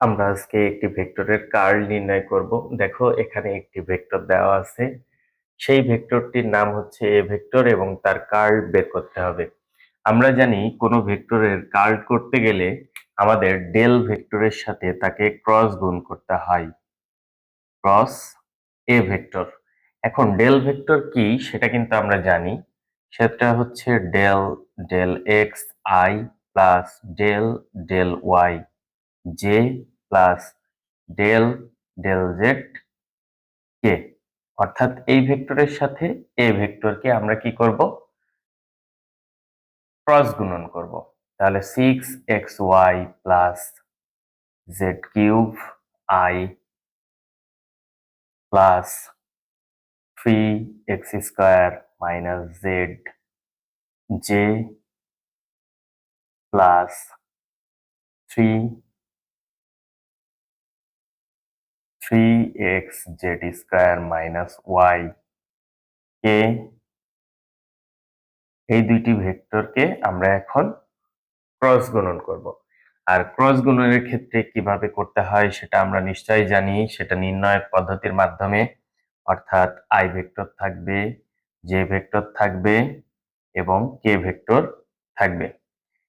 আমরা আজকে একটি ভেক্টরের কার্ল নির্ণয় করব। দেখো, এখানে একটি ভেক্টর দেওয়া আছে। সেই ভেক্টরটির নাম হচ্ছে এ ভেক্টর এবং তার কার্ল বের করতে হবে। আমরা জানি কোনো ভেক্টরের কার্ল করতে গেলে আমাদের ডেল ভেক্টরের সাথে তাকে ক্রস গুণ করতে হয়। Cross A vector. এখন ডেল ভেক্টর কি সেটা কিন্তু আমরা জানি। সেটা হচ্ছে del del x i plus del del y j plus del del z k অর্থাৎ এই ভেক্টরের সাথে এ ভেক্টরকে আমরা কি করব? ক্রস গুণন করব। তাহলে six x y plus z cube i plus three x square minus z j plus three three x z square minus y k এই দুইটি ভেক্টরকে আমরা এখন ক্রস গুণন করব। আর ক্রস গুণনের ক্ষেত্রে কীভাবে করতে হয় সেটা আমরা নিশ্চয়ই জানি, সেটা নির্ণয়ের পদ্ধতির মাধ্যমে। অর্থাৎ আই ভেক্টর থাকবে জে ভেক্টর থাকবে এবং কে ভেক্টর থাকবে।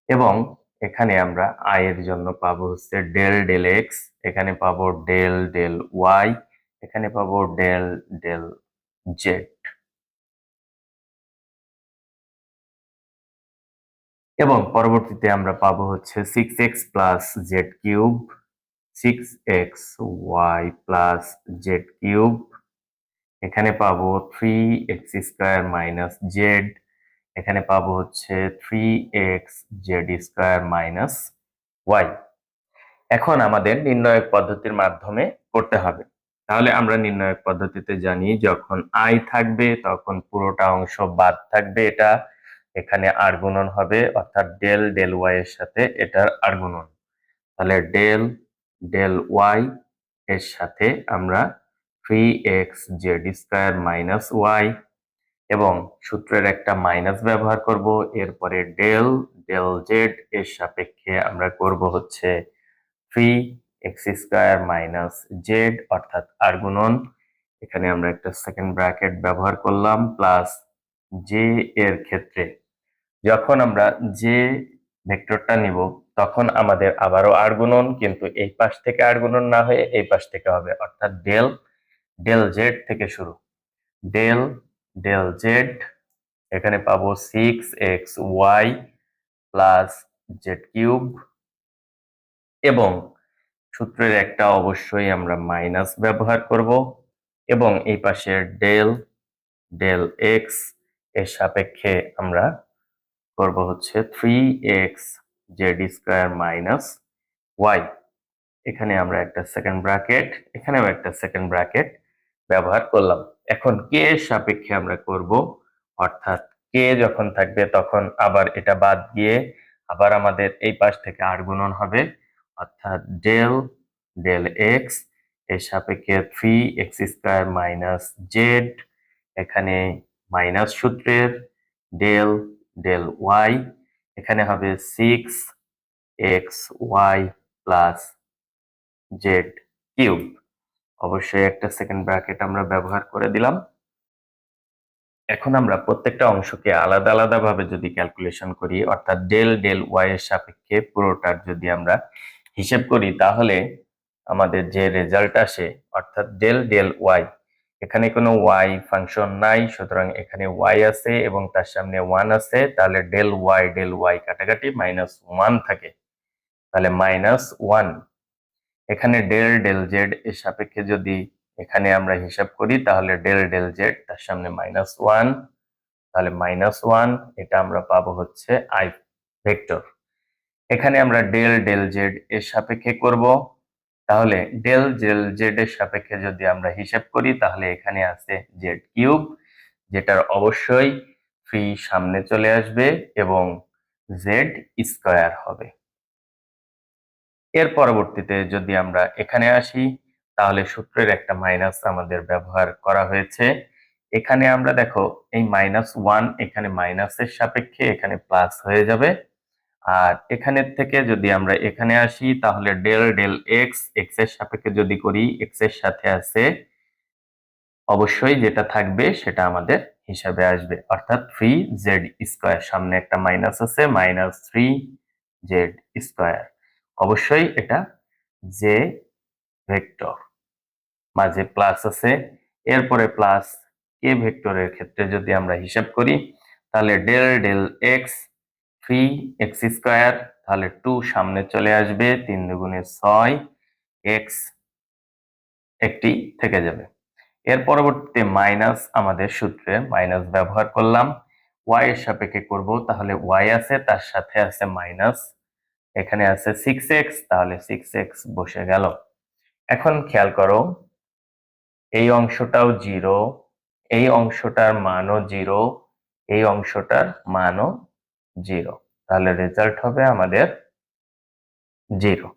এবং এখানে আমরা আই এর জন্য পাবো হচ্ছে ডেল ডেল এক্স এখানে পাবো ডেল ডেল ওয়াই এখানে পাবো ডেল ডেল জেড এবং পরবর্তীতে আমরা পাবো হচ্ছে six x plus z cube six x y plus z cube এখানে পাবো three x square minus z এখানে পাবো হচ্ছে three x z square minus y এখন আমাদের নির্ণয়ক পদ্ধতির মাধ্যমে করতে হবে। তাহলে আমরা নির্ণয়ক পদ্ধতিতে জানি যখন আই থাকবে, তখন পুরোটা অংশ বাদ থাকবে এটা। এখানে আর গুণন হবে, অর্থাৎ ডেল ডেল ওয়াই এর সাথে এটার আর গুণন। তাহলে ডেল ডেল ওয়াই এর সাথে আমরা three x z square minus y এবং সূত্রের একটা মাইনাস ব্যবহার করব, এরপরে ডেল ডেল জেড এর সাপেক্ষে আমরা করব হচ্ছে three x square minus z অর্থাৎ আর গুণন এখানে আমরা একটা সেকেন্ড ব্র্যাকেট ব্যবহার করলাম প্লাস জে এর ক্ষেত্রে। যখন আমরা যে ভেক্টরটা নিব, তখন আমাদের আবারও আর গুণন কিন্তু এই পাশ থেকে আর গুণন না হয়ে এই পাশ থেকে হবে, অর্থাৎ ডেল ডেল জেড থেকে শুরু। ডেল ডেল জেড এখানে পাবো six x y plus z cube এবং সূত্রের একটা অবশ্যই আমরা মাইনাস ব্যবহার করব, এবং এই পাশে ডেল ডেল এক্সের সাপেক্ষে আমরা করব হচ্ছে three x z square minus y এখানে আমরা একটা সেকেন্ড ব্র্যাকেট এখানেও একটা সেকেন্ড ব্র্যাকেট ব্যবহার করলাম। এখন কে সাপেক্ষে আমরা করব? অর্থাৎ কে যখন থাকবে তখন আবার এটা বাদ দিয়ে আবার আমাদের এই পাশ থেকে আর গুণন হবে। অর্থাৎ ডেল ডেল এক্সের সাপেক্ষে three x square minus z এখানে মাইনাস সূত্রের ডেল ডেল ওয়াই এখানে হবে six x y plus z cube অবশ্যই একটা সেকেন্ড ব্র্যাকেট আমরা ব্যবহার করে দিলাম। এখন আমরা প্রত্যেকটা অংশকে আলাদা আলাদা ভাবে যদি ক্যালকুলেশন করি, অর্থাৎ ডেল ডেল ওয়াই এর সাপেক্ষে পুরোটার যদি আমরা হিসেব করি, তাহলে আমাদের যে রেজাল্ট আসে, অর্থাৎ ডেল ডেল ওয়াই এখানে কোনো ওয়াই ফাংশন নাই, সুতরাং এখানে ওয়াই আছে এবং তার সামনে ওয়ান আছে, তাহলে ডেল ওয়াই ডেল ওয়াই কাটাকাটি মাইনাস ওয়ান থাকে। তাহলে মাইনাস ওয়ান এখানে ডেল ডেল জেড এর সাপেক্ষে যদি এখানে আমরা হিসাব করি, তাহলে ডেল ডেল জেড তার সামনে মাইনাস ওয়ান তাহলে মাইনাস ওয়ান এটা আমরা পাবো হচ্ছে আই ভেক্টর এখানে আমরা ডেল ডেল জেড এর সাপেক্ষে করব। তাহলে ডেল জেল জেড এর সাপেক্ষে যদি আমরা হিসাব করি, তাহলে এখানে আছে জেড কিউব যেটার অবশ্যই ফ্রি সামনে চলে আসবে এবং জেড স্কোয়ার হবে। এর পরবর্তীতে যদি আমরা এখানে আসি, তাহলে সূত্রের একটা মাইনাস আমাদের ব্যবহার করা হয়েছে। এখানে আমরা দেখো, এই মাইনাস ওয়ান এখানে মাইনাসের সাপেক্ষে এখানে প্লাস হয়ে যাবে। আর এখানের থেকে যদি আমরা এখানে আসি, তাহলে ডেল ডেল এক্স এক্সের সাপেক্ষে যদি করি এক্সের সাথে আছে, অবশ্যই যেটা থাকবে সেটা আমাদের হিসাবে আসবে। অর্থাৎ থ্রি জেড স্কোয়ার সামনে একটা মাইনাস আছে মাইনাস থ্রি জেড স্কোয়ার অবশ্যই এটা যে ভেক্টর মাঝে প্লাস আছে। এরপরে প্লাস কে ভেক্টরের ক্ষেত্রে যদি আমরা হিসাব করি, তাহলে del del x three x square তাহলে টু সামনে চলে আসবে, তিন দুগুণে ছয় এক্স একটি থেকে যাবে। এর পরবর্তীতে মাইনাস আমাদের সূত্রে মাইনাস ব্যবহার করলাম। ওয়াই এর সাপেক্ষে করব, তাহলে ওয়াই আছে, তার সাথে আছে মাইনাস এখানে আছে সিক্স এক্স তাহলে সিক্স এক্স বসে গেল। এখন খেয়াল করো, এই অংশটাও জিরো এই অংশটার মানও জিরো এই অংশটার মানও জিরো তাহলে রেজাল্ট হবে আমাদের জিরো